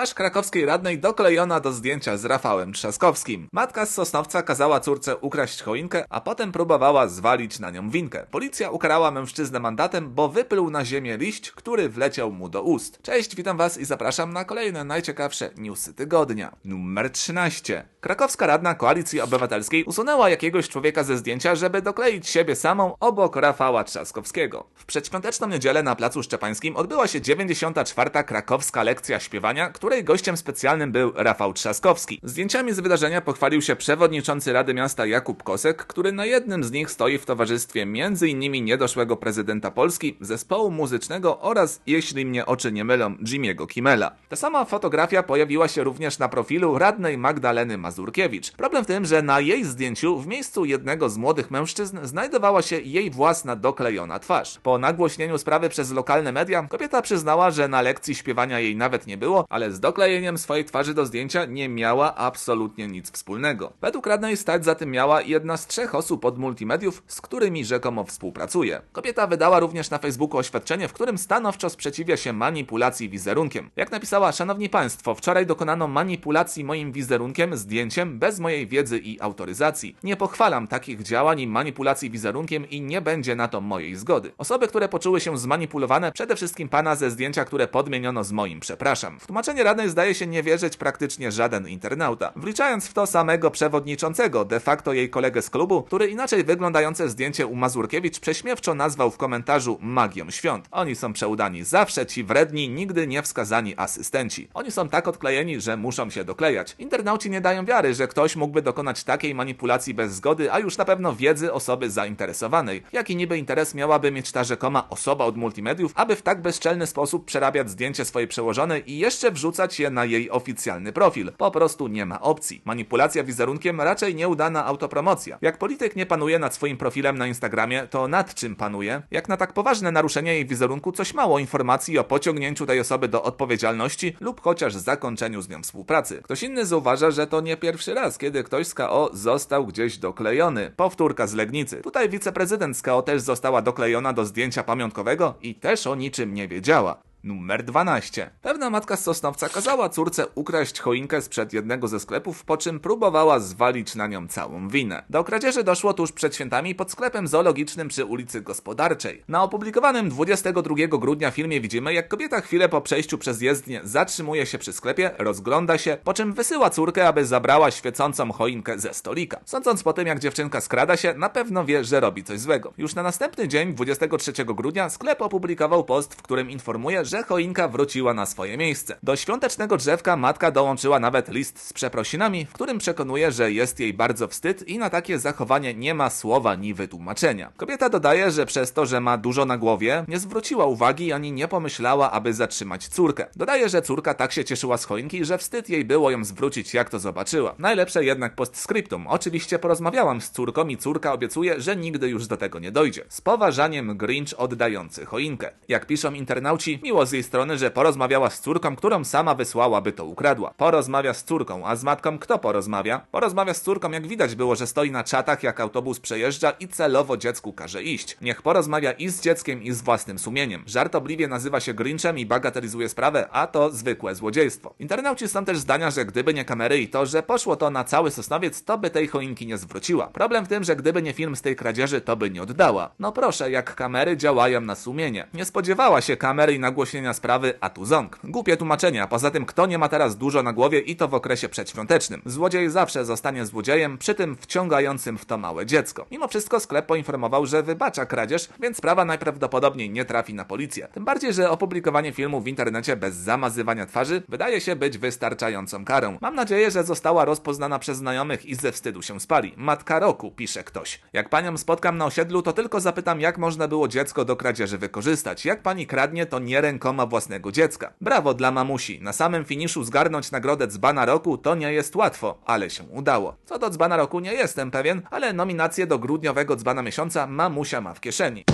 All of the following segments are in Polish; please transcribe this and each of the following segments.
Twarz krakowskiej radnej doklejona do zdjęcia z Rafałem Trzaskowskim. Matka z Sosnowca kazała córce ukraść choinkę, a potem próbowała zwalić na nią winkę. Policja ukarała mężczyznę mandatem, bo wypluł na ziemię liść, który wleciał mu do ust. Cześć, witam was i zapraszam na kolejne najciekawsze newsy tygodnia. Numer 13. Krakowska radna Koalicji Obywatelskiej usunęła jakiegoś człowieka ze zdjęcia, żeby dokleić siebie samą obok Rafała Trzaskowskiego. W przedświąteczną niedzielę na Placu Szczepańskim odbyła się 94. krakowska lekcja śpiewania, której gościem specjalnym był Rafał Trzaskowski. Zdjęciami z wydarzenia pochwalił się przewodniczący Rady Miasta Jakub Kosek, który na jednym z nich stoi w towarzystwie m.in. niedoszłego prezydenta Polski, zespołu muzycznego oraz, jeśli mnie oczy nie mylą, Jimmy'ego Kimmela. Ta sama fotografia pojawiła się również na profilu radnej Magdaleny Mazurkiewicz. Problem w tym, że na jej zdjęciu w miejscu jednego z młodych mężczyzn znajdowała się jej własna doklejona twarz. Po nagłośnieniu sprawy przez lokalne media, kobieta przyznała, że na lekcji śpiewania jej nawet nie było, ale z doklejeniem swojej twarzy do zdjęcia nie miała absolutnie nic wspólnego. Według radnej stać za tym miała jedna z trzech osób od multimediów, z którymi rzekomo współpracuje. Kobieta wydała również na Facebooku oświadczenie, w którym stanowczo sprzeciwia się manipulacji wizerunkiem. Jak napisała, szanowni państwo, wczoraj dokonano manipulacji moim wizerunkiem, zdjęciem, bez mojej wiedzy i autoryzacji. Nie pochwalam takich działań i manipulacji wizerunkiem i nie będzie na to mojej zgody. Osoby, które poczuły się zmanipulowane, przede wszystkim pana ze zdjęcia, które podmieniono z moim przepraszam. W radnej zdaje się nie wierzyć praktycznie żaden internauta, wliczając w to samego przewodniczącego, de facto jej kolegę z klubu, który inaczej wyglądające zdjęcie u Mazurkiewicz prześmiewczo nazwał w komentarzu magią świąt. Oni są przeudani, zawsze ci wredni, nigdy nie wskazani asystenci. Oni są tak odklejeni, że muszą się doklejać. Internauci nie dają wiary, że ktoś mógłby dokonać takiej manipulacji bez zgody, a już na pewno wiedzy osoby zainteresowanej. Jaki niby interes miałaby mieć ta rzekoma osoba od multimediów, aby w tak bezczelny sposób przerabiać zdjęcie swojej przełożonej i jeszcze wrzucać je na jej oficjalny profil. Po prostu nie ma opcji. Manipulacja wizerunkiem raczej nieudana autopromocja. Jak polityk nie panuje nad swoim profilem na Instagramie, to nad czym panuje? Jak na tak poważne naruszenie jej wizerunku coś mało informacji o pociągnięciu tej osoby do odpowiedzialności lub chociaż zakończeniu z nią współpracy. Ktoś inny zauważa, że to nie pierwszy raz, kiedy ktoś z KO został gdzieś doklejony. Powtórka z Legnicy. Tutaj wiceprezydent z KO też została doklejona do zdjęcia pamiątkowego i też o niczym nie wiedziała. Numer 12. Pewna matka z Sosnowca kazała córce ukraść choinkę sprzed jednego ze sklepów, po czym próbowała zwalić na nią całą winę. Do kradzieży doszło tuż przed świętami pod sklepem zoologicznym przy ulicy Gospodarczej. Na opublikowanym 22 grudnia filmie widzimy, jak kobieta chwilę po przejściu przez jezdnię zatrzymuje się przy sklepie, rozgląda się, po czym wysyła córkę, aby zabrała świecącą choinkę ze stolika. Sądząc po tym, jak dziewczynka skrada się, na pewno wie, że robi coś złego. Już na następny dzień, 23 grudnia, sklep opublikował post, w którym informuje, że choinka wróciła na swoje miejsce. Do świątecznego drzewka matka dołączyła nawet list z przeprosinami, w którym przekonuje, że jest jej bardzo wstyd i na takie zachowanie nie ma słowa ni wytłumaczenia. Kobieta dodaje, że przez to, że ma dużo na głowie, nie zwróciła uwagi ani nie pomyślała, aby zatrzymać córkę. Dodaje, że córka tak się cieszyła z choinki, że wstyd jej było ją zwrócić, jak to zobaczyła. Najlepsze jednak postscriptum. Oczywiście porozmawiałam z córką i córka obiecuje, że nigdy już do tego nie dojdzie. Z poważaniem Grinch oddający choinkę. Jak piszą internauci, miło z jej strony, że porozmawiała z córką, którą sama wysłała, by to ukradła. Porozmawia z córką, a z matką kto porozmawia? Porozmawia z córką, jak widać było, że stoi na czatach, jak autobus przejeżdża i celowo dziecku każe iść. Niech porozmawia i z dzieckiem, i z własnym sumieniem. Żartobliwie nazywa się Grinchem i bagatelizuje sprawę, a to zwykłe złodziejstwo. Internauci są też zdania, że gdyby nie kamery i to, że poszło to na cały Sosnowiec, to by tej choinki nie zwróciła. Problem w tym, że gdyby nie film z tej kradzieży, to by nie oddała. No proszę, jak kamery działają na sumienie. Nie spodziewała się kamery i nagłośnienia sprawy, a tu ząg. Głupie tłumaczenia, poza tym kto nie ma teraz dużo na głowie i to w okresie przedświątecznym. Złodziej zawsze zostanie złodziejem, przy tym wciągającym w to małe dziecko. Mimo wszystko sklep poinformował, że wybacza kradzież, więc sprawa najprawdopodobniej nie trafi na policję. Tym bardziej, że opublikowanie filmu w internecie bez zamazywania twarzy wydaje się być wystarczającą karą. Mam nadzieję, że została rozpoznana przez znajomych i ze wstydu się spali. Matka roku, pisze ktoś. Jak panią spotkam na osiedlu, to tylko zapytam, jak można było dziecko do kradzieży wykorzystać. Jak pani kradnie, to nie rękoma własnego dziecka. Brawo dla mamusi. Na samym finiszu zgarnąć nagrodę dzbana roku to nie jest łatwo, ale się udało. Co do dzbana roku nie jestem pewien, ale nominację do grudniowego dzbana miesiąca mamusia ma w kieszeni.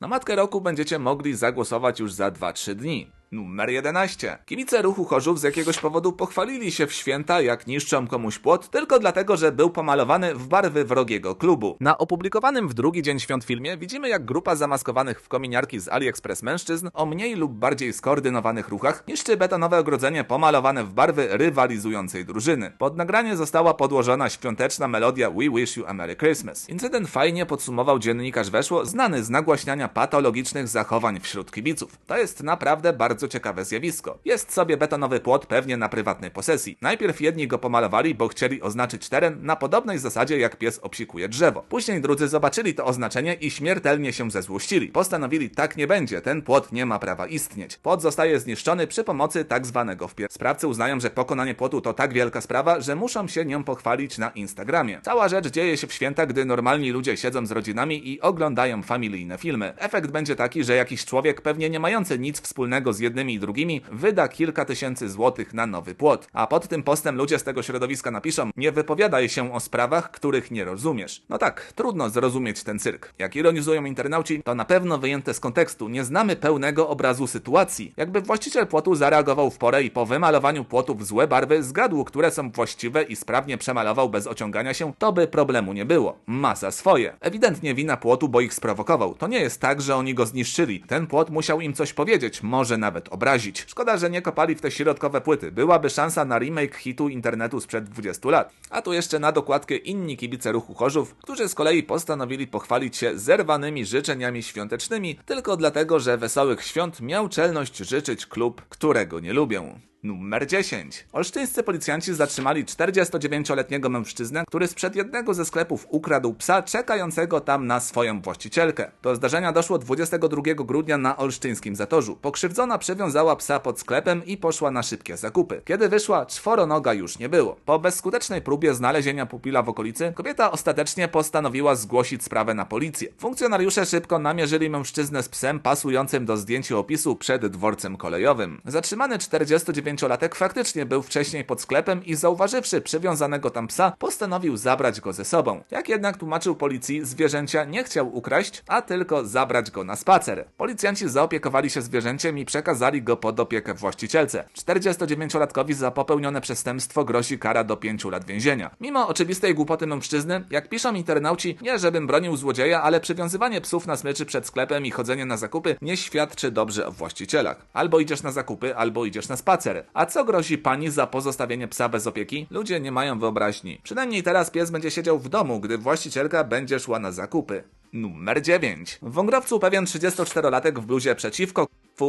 Na matkę roku będziecie mogli zagłosować już za 2-3 dni. Numer 11. Kibice ruchu Chorzów z jakiegoś powodu pochwalili się w święta, jak niszczą komuś płot, tylko dlatego, że był pomalowany w barwy wrogiego klubu. Na opublikowanym w drugi dzień świąt filmie widzimy, jak grupa zamaskowanych w kominiarki z AliExpress mężczyzn o mniej lub bardziej skoordynowanych ruchach niszczy betonowe ogrodzenie pomalowane w barwy rywalizującej drużyny. Pod nagranie została podłożona świąteczna melodia We Wish You a Merry Christmas. Incydent fajnie podsumował dziennikarz Weszło, znany z nagłaśniania patologicznych zachowań wśród kibiców. To jest naprawdę bardzo ciekawe zjawisko. Jest sobie betonowy płot pewnie na prywatnej posesji. Najpierw jedni go pomalowali, bo chcieli oznaczyć teren na podobnej zasadzie jak pies obsikuje drzewo. Później drudzy zobaczyli to oznaczenie i śmiertelnie się zezłościli. Postanowili tak nie będzie, ten płot nie ma prawa istnieć. Płot zostaje zniszczony przy pomocy tak zwanego wpier. Sprawcy uznają, że pokonanie płotu to tak wielka sprawa, że muszą się nią pochwalić na Instagramie. Cała rzecz dzieje się w święta, gdy normalni ludzie siedzą z rodzinami i oglądają familijne filmy. Efekt będzie taki, że jakiś człowiek pewnie nie mający nic wspólnego z jednymi i drugimi wyda kilka tysięcy złotych na nowy płot. A pod tym postem ludzie z tego środowiska napiszą: Nie wypowiadaj się o sprawach, których nie rozumiesz. No tak, trudno zrozumieć ten cyrk. Jak ironizują internauci, to na pewno wyjęte z kontekstu. Nie znamy pełnego obrazu sytuacji. Jakby właściciel płotu zareagował w porę i po wymalowaniu płotu w złe barwy zgadł, które są właściwe i sprawnie przemalował bez ociągania się, to by problemu nie było. Masa swoje. Ewidentnie wina płotu, bo ich sprowokował. To nie jest tak, że oni go zniszczyli. Ten płot musiał im coś powiedzieć, może nawet obrazić. Szkoda, że nie kopali w te środkowe płyty. Byłaby szansa na remake hitu internetu sprzed 20 lat. A tu jeszcze na dokładkę inni kibice ruchu Chorzów, którzy z kolei postanowili pochwalić się zerwanymi życzeniami świątecznymi tylko dlatego, że wesołych świąt miał czelność życzyć klub, którego nie lubią. Numer 10. Olsztyńscy policjanci zatrzymali 49-letniego mężczyznę, który sprzed jednego ze sklepów ukradł psa czekającego tam na swoją właścicielkę. Do zdarzenia doszło 22 grudnia na olsztyńskim zatorzu. Pokrzywdzona przywiązała psa pod sklepem i poszła na szybkie zakupy. Kiedy wyszła, czworonoga już nie było. Po bezskutecznej próbie znalezienia pupila w okolicy, kobieta ostatecznie postanowiła zgłosić sprawę na policję. Funkcjonariusze szybko namierzyli mężczyznę z psem pasującym do zdjęcia opisu przed dworcem kolejowym. Zatrzymany 49-latek faktycznie był wcześniej pod sklepem i zauważywszy przywiązanego tam psa, postanowił zabrać go ze sobą. Jak jednak tłumaczył policji, zwierzęcia nie chciał ukraść, a tylko zabrać go na spacer. Policjanci zaopiekowali się zwierzęciem i przekazali go pod opiekę właścicielce. 49-latkowi za popełnione przestępstwo grozi kara do 5 lat więzienia. Mimo oczywistej głupoty mężczyzny, jak piszą internauci, nie żebym bronił złodzieja, ale przywiązywanie psów na smyczy przed sklepem i chodzenie na zakupy nie świadczy dobrze o właścicielach. Albo idziesz na zakupy, albo idziesz na spacer. A co grozi pani za pozostawienie psa bez opieki? Ludzie nie mają wyobraźni. Przynajmniej teraz pies będzie siedział w domu, gdy właścicielka będzie szła na zakupy. Numer 9. W Wągrowcu pewien 34-latek w bluzie przeciwko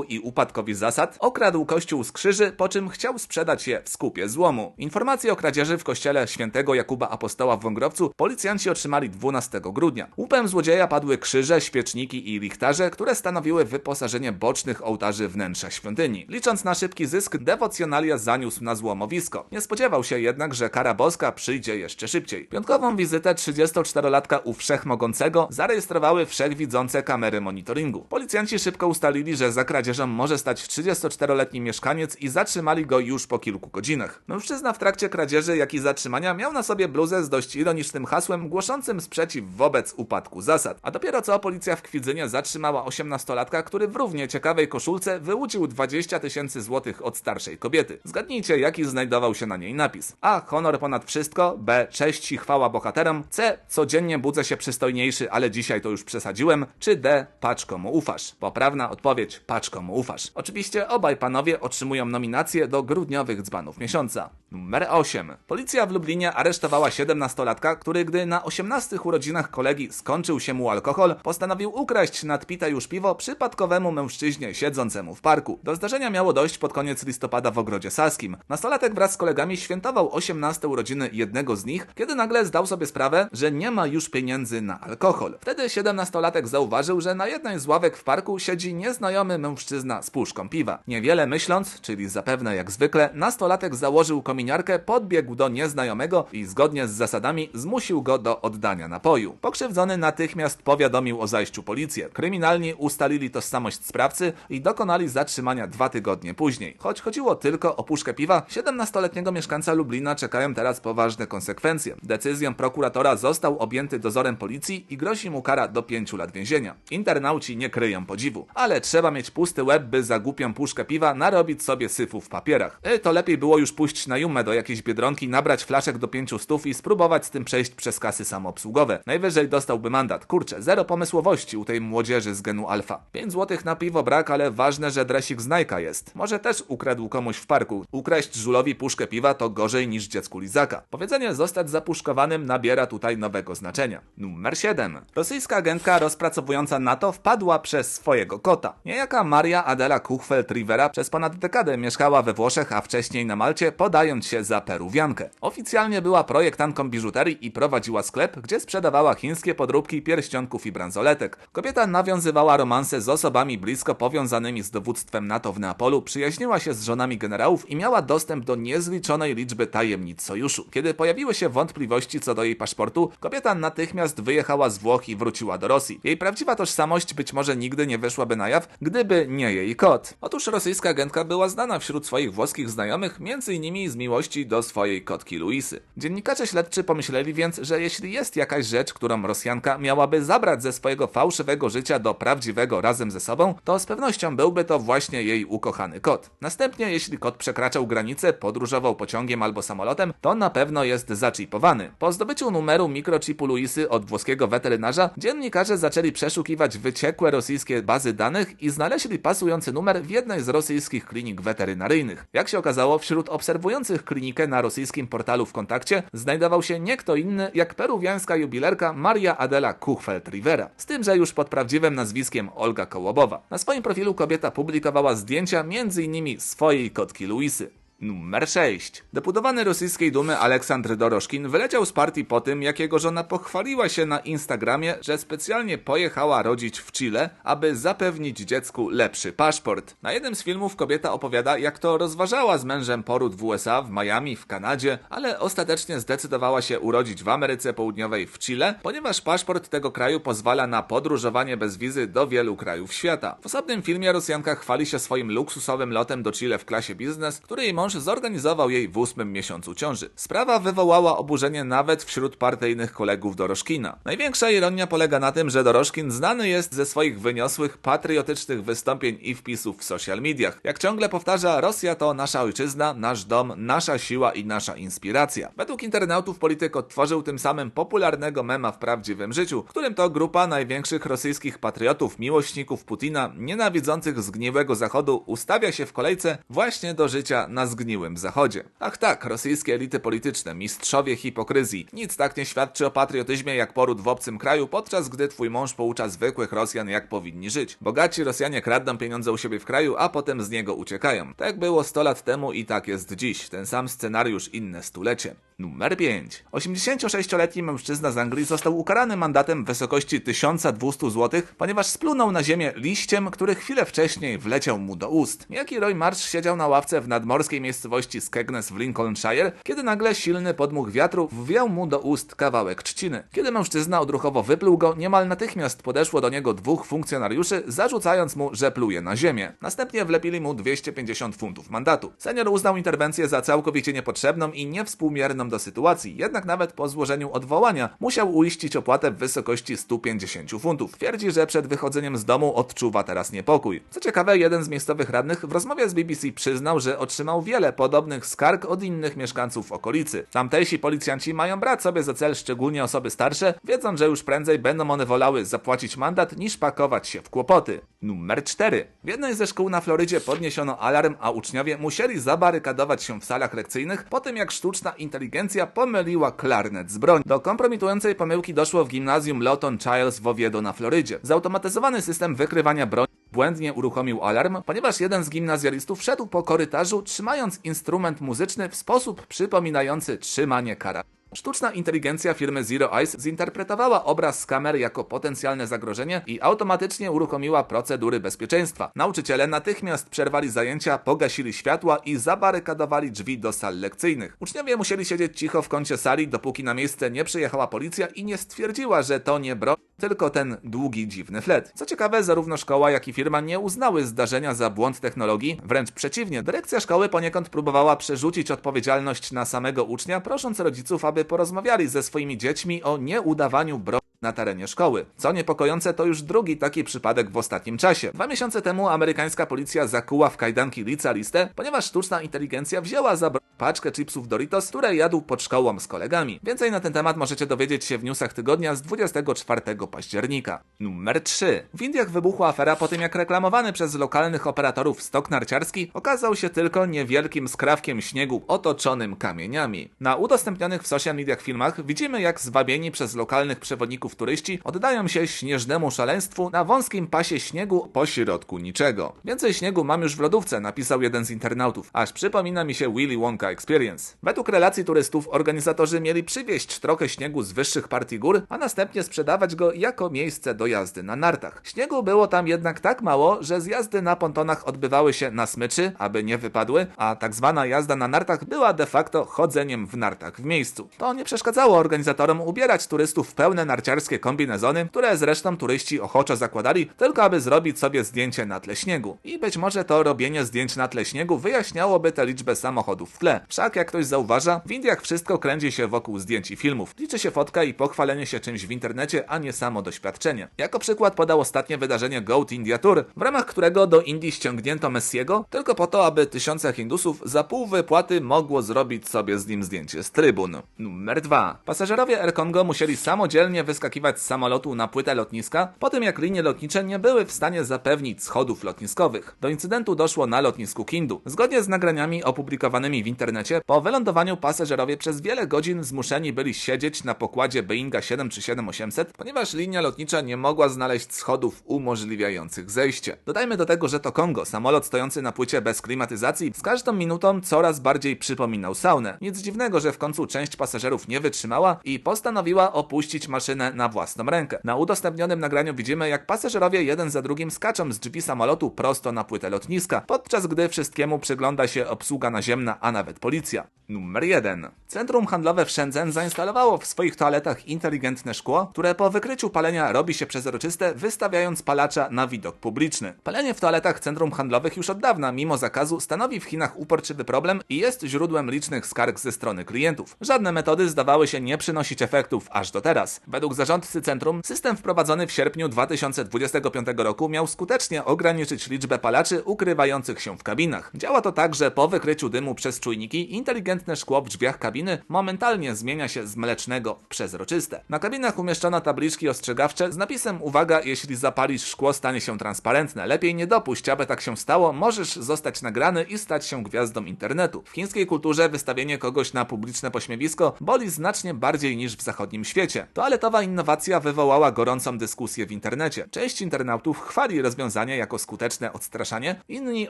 i upadkowi zasad okradł kościół z krzyży, po czym chciał sprzedać je w skupie złomu. Informacje o kradzieży w kościele świętego Jakuba Apostoła w Wągrowcu policjanci otrzymali 12 grudnia. Łupem złodzieja padły krzyże, świeczniki i lichtarze, które stanowiły wyposażenie bocznych ołtarzy wnętrza świątyni. Licząc na szybki zysk, dewocjonalia zaniósł na złomowisko. Nie spodziewał się jednak, że kara boska przyjdzie jeszcze szybciej. Piątkową wizytę 34-latka u wszechmogącego zarejestrowały wszechwidzące kamery monitoringu. Policjanci szybko ustalili, że za kradzieżą może stać 34-letni mieszkaniec i zatrzymali go już po kilku godzinach. Mężczyzna w trakcie kradzieży, jak i zatrzymania miał na sobie bluzę z dość ironicznym hasłem głoszącym sprzeciw wobec upadku zasad. A dopiero co policja w Kwidzynie zatrzymała 18-latka, który w równie ciekawej koszulce wyłudził 20 tysięcy złotych od starszej kobiety. Zgadnijcie, jaki znajdował się na niej napis. A. Honor ponad wszystko. B. Cześć i chwała bohaterom. C. Codziennie budzę się przystojniejszy, ale dzisiaj to już przesadziłem. Czy D. Patrz komu ufasz. Poprawna odpowiedź. Patrz komu ufasz. Oczywiście obaj panowie otrzymują nominację do grudniowych dzbanów miesiąca. Numer 8. Policja w Lublinie aresztowała 17-latka, który gdy na 18 urodzinach kolegi skończył się mu alkohol, postanowił ukraść nadpite już piwo przypadkowemu mężczyźnie siedzącemu w parku. Do zdarzenia miało dojść pod koniec listopada w ogrodzie saskim. Nastolatek wraz z kolegami świętował 18 urodziny jednego z nich, kiedy nagle zdał sobie sprawę, że nie ma już pieniędzy na alkohol. Wtedy 17-latek zauważył, że na jednej z ławek w parku siedzi nieznajomy mężczyzna z puszką piwa. Niewiele myśląc, czyli zapewne jak zwykle, nastolatek założył kominiarkę kominiarkę, podbiegł do nieznajomego i zgodnie z zasadami zmusił go do oddania napoju. Pokrzywdzony natychmiast powiadomił o zajściu policję. Kryminalni ustalili tożsamość sprawcy i dokonali zatrzymania dwa tygodnie później. Choć chodziło tylko o puszkę piwa, 17-letniego mieszkańca Lublina czekają teraz poważne konsekwencje. Decyzją prokuratora został objęty dozorem policji i grozi mu kara do 5 lat więzienia. Internauci nie kryją podziwu, ale trzeba mieć pusty łeb, by za głupią puszkę piwa narobić sobie syfu w papierach. Y, to lepiej było już pójść na Do jakiejś biedronki, nabrać flaszek do 500 i spróbować z tym przejść przez kasy samoobsługowe. Najwyżej dostałby mandat. Kurczę, zero pomysłowości u tej młodzieży z genu alfa. 5 złotych na piwo brak, ale ważne, że dresik z Nike'a jest. Może też ukradł komuś w parku. Ukraść żulowi puszkę piwa to gorzej niż dziecku lizaka. Powiedzenie zostać zapuszkowanym nabiera tutaj nowego znaczenia. Numer 7. Rosyjska agentka rozpracowująca NATO wpadła przez swojego kota. Niejaka Maria Adela Kuchfeld-Rivera przez ponad dekadę mieszkała we Włoszech, a wcześniej na Malcie, podając się za peruwiankę. Oficjalnie była projektantką biżuterii i prowadziła sklep, gdzie sprzedawała chińskie podróbki pierścionków i bransoletek. Kobieta nawiązywała romanse z osobami blisko powiązanymi z dowództwem NATO w Neapolu, przyjaźniła się z żonami generałów i miała dostęp do niezliczonej liczby tajemnic sojuszu. Kiedy pojawiły się wątpliwości co do jej paszportu, kobieta natychmiast wyjechała z Włoch i wróciła do Rosji. Jej prawdziwa tożsamość być może nigdy nie wyszłaby na jaw, gdyby nie jej kot. Otóż rosyjska agentka była znana wśród swoich włoskich znajomych, między innymi z miłości do swojej kotki Luisy. Dziennikarze śledczy pomyśleli więc, że jeśli jest jakaś rzecz, którą Rosjanka miałaby zabrać ze swojego fałszywego życia do prawdziwego razem ze sobą, to z pewnością byłby to właśnie jej ukochany kot. Następnie, jeśli kot przekraczał granicę, podróżował pociągiem albo samolotem, to na pewno jest zaczipowany. Po zdobyciu numeru mikrochipu Luisy od włoskiego weterynarza, dziennikarze zaczęli przeszukiwać wyciekłe rosyjskie bazy danych i znaleźli pasujący numer w jednej z rosyjskich klinik weterynaryjnych. Jak się okazało, wśród obserwujących klinikę na rosyjskim portalu w kontakcie znajdował się nie kto inny jak peruwiańska jubilerka Maria Adela Kuchfeld-Rivera. Z tym, że już pod prawdziwym nazwiskiem Olga Kołobowa. Na swoim profilu kobieta publikowała zdjęcia m.in. swojej kotki Luisy. Numer 6. Deputowany rosyjskiej dumy Aleksandr Doroszkin wyleciał z partii po tym, jak jego żona pochwaliła się na Instagramie, że specjalnie pojechała rodzić w Chile, aby zapewnić dziecku lepszy paszport. Na jednym z filmów kobieta opowiada, jak to rozważała z mężem poród w USA, w Miami, w Kanadzie, ale ostatecznie zdecydowała się urodzić w Ameryce Południowej w Chile, ponieważ paszport tego kraju pozwala na podróżowanie bez wizy do wielu krajów świata. W osobnym filmie Rosjanka chwali się swoim luksusowym lotem do Chile w klasie biznes, który jej mąż zorganizował jej w ósmym miesiącu ciąży. Sprawa wywołała oburzenie nawet wśród partyjnych kolegów Doroszkina. Największa ironia polega na tym, że Doroszkin znany jest ze swoich wyniosłych, patriotycznych wystąpień i wpisów w social mediach. Jak ciągle powtarza, Rosja to nasza ojczyzna, nasz dom, nasza siła i nasza inspiracja. Według internautów polityk odtworzył tym samym popularnego mema w prawdziwym życiu, w którym to grupa największych rosyjskich patriotów, miłośników Putina, nienawidzących zgniłego zachodu, ustawia się w kolejce właśnie do życia na zgniłym zachodzie. Ach tak, rosyjskie elity polityczne, mistrzowie hipokryzji. Nic tak nie świadczy o patriotyzmie jak poród w obcym kraju, podczas gdy twój mąż poucza zwykłych Rosjan jak powinni żyć. Bogaci Rosjanie kradną pieniądze u siebie w kraju, a potem z niego uciekają. Tak było 100 lat temu i tak jest dziś. Ten sam scenariusz inne stulecie. Numer 5. 86-letni mężczyzna z Anglii został ukarany mandatem w wysokości 1200 zł, ponieważ splunął na ziemię liściem, który chwilę wcześniej wleciał mu do ust. Jaki Roy Marsh siedział na ławce w nadmorskiej miejscowości Skegness w Lincolnshire, kiedy nagle silny podmuch wiatru wwiał mu do ust kawałek trzciny. Kiedy mężczyzna odruchowo wypluł go, niemal natychmiast podeszło do niego dwóch funkcjonariuszy, zarzucając mu, że pluje na ziemię. Następnie wlepili mu 250 funtów mandatu. Senior uznał interwencję za całkowicie niepotrzebną i niewspółmierną do sytuacji, jednak nawet po złożeniu odwołania musiał uiścić opłatę w wysokości 150 funtów. Twierdzi, że przed wychodzeniem z domu odczuwa teraz niepokój. Co ciekawe, jeden z miejscowych radnych w rozmowie z BBC przyznał, że otrzymał wiele podobnych skarg od innych mieszkańców okolicy. Tamtejsi policjanci mają brać sobie za cel szczególnie osoby starsze, wiedząc, że już prędzej będą one wolały zapłacić mandat niż pakować się w kłopoty. Numer 4. W jednej ze szkół na Florydzie podniesiono alarm, a uczniowie musieli zabarykadować się w salach lekcyjnych po tym jak sztuczna inteligencja pomyliła klarnet z bronią. Do kompromitującej pomyłki doszło w gimnazjum Lawton Childs w Oviedo na Florydzie. Zautomatyzowany system wykrywania broni błędnie uruchomił alarm, ponieważ jeden z gimnazjalistów szedł po korytarzu, trzymając instrument muzyczny w sposób przypominający trzymanie kara. Sztuczna inteligencja firmy Zero Eyes zinterpretowała obraz z kamery jako potencjalne zagrożenie i automatycznie uruchomiła procedury bezpieczeństwa. Nauczyciele natychmiast przerwali zajęcia, pogasili światła i zabarykadowali drzwi do sal lekcyjnych. Uczniowie musieli siedzieć cicho w kącie sali, dopóki na miejsce nie przyjechała policja i nie stwierdziła, że to nie broń, tylko ten długi, dziwny flet. Co ciekawe, zarówno szkoła, jak i firma nie uznały zdarzenia za błąd technologii, wręcz przeciwnie. Dyrekcja szkoły poniekąd próbowała przerzucić odpowiedzialność na samego ucznia, prosząc rodziców, aby porozmawiali ze swoimi dziećmi o nieudawaniu broni na terenie szkoły. Co niepokojące, to już drugi taki przypadek w ostatnim czasie. Dwa miesiące temu amerykańska policja zakuła w kajdanki Lica listę, ponieważ sztuczna inteligencja wzięła za paczkę chipsów Doritos, które jadł pod szkołą z kolegami. Więcej na ten temat możecie dowiedzieć się w newsach tygodnia z 24 października. Numer 3. W Indiach wybuchła afera po tym, jak reklamowany przez lokalnych operatorów stok narciarski okazał się tylko niewielkim skrawkiem śniegu otoczonym kamieniami. Na udostępnionych w social mediach filmach widzimy, jak zwabieni przez lokalnych przewodników turyści oddają się śnieżnemu szaleństwu na wąskim pasie śniegu pośrodku niczego. Więcej śniegu mam już w lodówce, napisał jeden z internautów, aż przypomina mi się Willy Wonka Experience. Według relacji turystów organizatorzy mieli przywieźć trochę śniegu z wyższych partii gór, a następnie sprzedawać go jako miejsce do jazdy na nartach. Śniegu było tam jednak tak mało, że zjazdy na pontonach odbywały się na smyczy, aby nie wypadły, a tak zwana jazda na nartach była de facto chodzeniem w nartach w miejscu. To nie przeszkadzało organizatorom ubierać turystów w pełne narciarskie kombinezony, które zresztą turyści ochoczo zakładali, tylko aby zrobić sobie zdjęcie na tle śniegu. I być może to robienie zdjęć na tle śniegu wyjaśniałoby tę liczbę samochodów w tle. Wszak jak ktoś zauważa, w Indiach wszystko kręci się wokół zdjęć i filmów. Liczy się fotka i pochwalenie się czymś w internecie, a nie samo doświadczenie. Jako przykład podał ostatnie wydarzenie Goat India Tour, w ramach którego do Indii ściągnięto Messiego, tylko po to, aby tysiące Hindusów za pół wypłaty mogło zrobić sobie z nim zdjęcie z trybun. Numer 2. Pasażerowie Air Congo musieli samodzielnie wyskakiwać z samolotu na płytę lotniska, po tym jak linie lotnicze nie były w stanie zapewnić schodów lotniskowych. Do incydentu doszło na lotnisku Kindu. Zgodnie z nagraniami opublikowanymi w internecie, po wylądowaniu pasażerowie przez wiele godzin zmuszeni byli siedzieć na pokładzie Boeinga 737-800, ponieważ linia lotnicza nie mogła znaleźć schodów umożliwiających zejście. Dodajmy do tego, że to Kongo, samolot stojący na płycie bez klimatyzacji, z każdą minutą coraz bardziej przypominał saunę. Nic dziwnego, że w końcu część pasażerów nie wytrzymała i postanowiła opuścić maszynę na własną rękę. Na udostępnionym nagraniu widzimy, jak pasażerowie jeden za drugim skaczą z drzwi samolotu prosto na płytę lotniska, podczas gdy wszystkiemu przygląda się obsługa naziemna, a nawet policja. Numer 1. Centrum handlowe w Shenzhen zainstalowało w swoich toaletach inteligentne szkło, które po wykryciu palenia robi się przezroczyste, wystawiając palacza na widok publiczny. Palenie w toaletach centrum handlowych już od dawna, mimo zakazu, stanowi w Chinach uporczywy problem i jest źródłem licznych skarg ze strony klientów. Żadne metody zdawały się nie przynosić efektów aż do teraz. Według zarządcy centrum, system wprowadzony w sierpniu 2025 roku miał skutecznie ograniczyć liczbę palaczy ukrywających się w kabinach. Działa to tak, że po wykryciu dymu przez czujniki, inteligentne szkło w drzwiach kabiny momentalnie zmienia się z mlecznego w przezroczyste. Na kabinach umieszczono tabliczki ostrzegawcze z napisem uwaga, jeśli zapalisz szkło stanie się transparentne. Lepiej nie dopuść, aby tak się stało, możesz zostać nagrany i stać się gwiazdą internetu. W chińskiej kulturze wystawienie kogoś na publiczne pośmiewisko boli znacznie bardziej niż w zachodnim świecie. Toaletowa innowacja wywołała gorącą dyskusję w internecie. Część internautów chwali rozwiązanie jako skuteczne odstraszanie, inni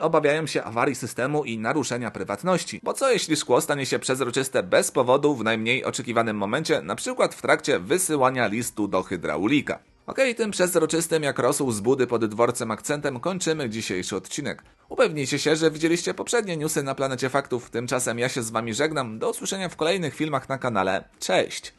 obawiają się awarii systemu i naruszenia prywatności. Bo co jeśli szkło stanie się przezroczyste bez powodu w najmniej oczekiwanym momencie, przykład w trakcie wysyłania listu do hydraulika? Okej, okay, tym przezroczystym jak rosół z budy pod dworcem akcentem kończymy dzisiejszy odcinek. Upewnijcie się, że widzieliście poprzednie newsy na Planecie Faktów. Tymczasem ja się z wami żegnam. Do usłyszenia w kolejnych filmach na kanale. Cześć!